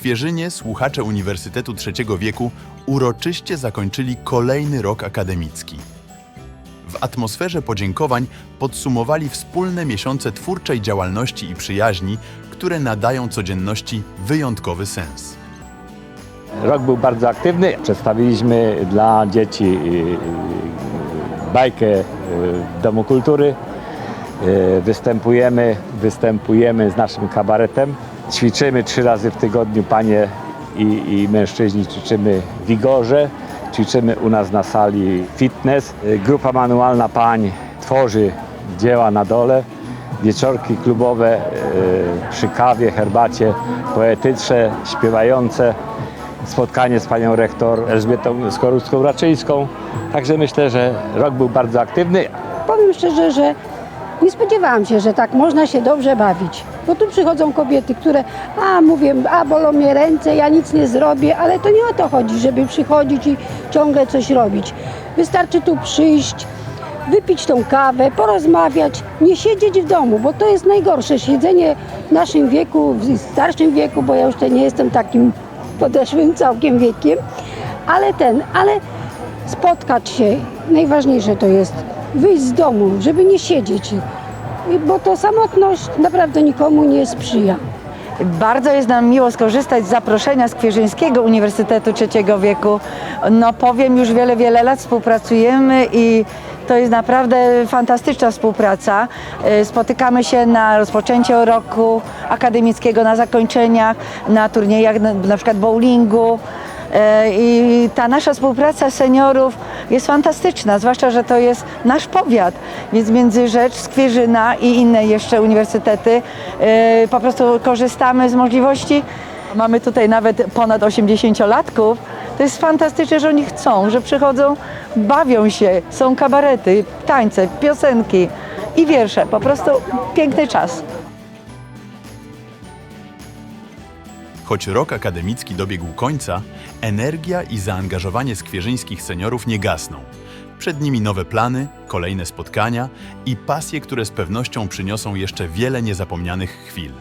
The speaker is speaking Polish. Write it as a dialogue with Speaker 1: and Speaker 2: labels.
Speaker 1: Skwierzynie słuchacze Uniwersytetu Trzeciego Wieku uroczyście zakończyli kolejny rok akademicki. W atmosferze podziękowań podsumowali wspólne miesiące twórczej działalności i przyjaźni, które nadają codzienności wyjątkowy sens.
Speaker 2: Rok był bardzo aktywny. Przedstawiliśmy dla dzieci y, y, bajkę y, Domu Kultury. Występujemy, występujemy z naszym kabaretem. Ćwiczymy trzy razy w tygodniu panie i, i mężczyźni ćwiczymy Wigorze. Ćwiczymy u nas na sali fitness. Grupa manualna pań tworzy dzieła na dole. Wieczorki klubowe y, przy kawie, herbacie, poetyczne, śpiewające spotkanie z panią rektor Elżbietą Skorupską-Raczyńską. Także myślę, że rok był bardzo aktywny.
Speaker 3: Powiem szczerze, że nie spodziewałam się, że tak można się dobrze bawić. Bo tu przychodzą kobiety, które, a mówię, a bolą mnie ręce, ja nic nie zrobię, ale to nie o to chodzi, żeby przychodzić i ciągle coś robić. Wystarczy tu przyjść, wypić tą kawę, porozmawiać, nie siedzieć w domu, bo to jest najgorsze. Siedzenie w naszym wieku, w starszym wieku, bo ja już nie jestem takim podeszłym całkiem wiekiem, ale ten, ale spotkać się, najważniejsze to jest wyjść z domu, żeby nie siedzieć, bo to samotność naprawdę nikomu nie sprzyja.
Speaker 4: Bardzo jest nam miło skorzystać z zaproszenia Skwierzyńskiego Uniwersytetu Trzeciego Wieku. No powiem, już wiele, wiele lat współpracujemy i to jest naprawdę fantastyczna współpraca. E, Spotykamy się na rozpoczęcie roku akademickiego, na zakończeniach, na turniejach na, przykład bowlingu. E, I ta nasza współpraca seniorów jest fantastyczna, zwłaszcza, że to jest nasz powiat, więc Międzyrzecz, Skwierzyna i inne jeszcze uniwersytety e, po prostu korzystamy z możliwości. Mamy tutaj nawet ponad 80-latków. To jest fantastyczne, że oni chcą, że przychodzą, bawią się, są kabarety, tańce, piosenki i wiersze. Po prostu piękny czas.
Speaker 1: Choć rok akademicki dobiegł końca, energia i zaangażowanie skwierzyńskich seniorów nie gasną. Przed nimi nowe plany, kolejne spotkania i pasje, które z pewnością przyniosą jeszcze wiele niezapomnianych chwil.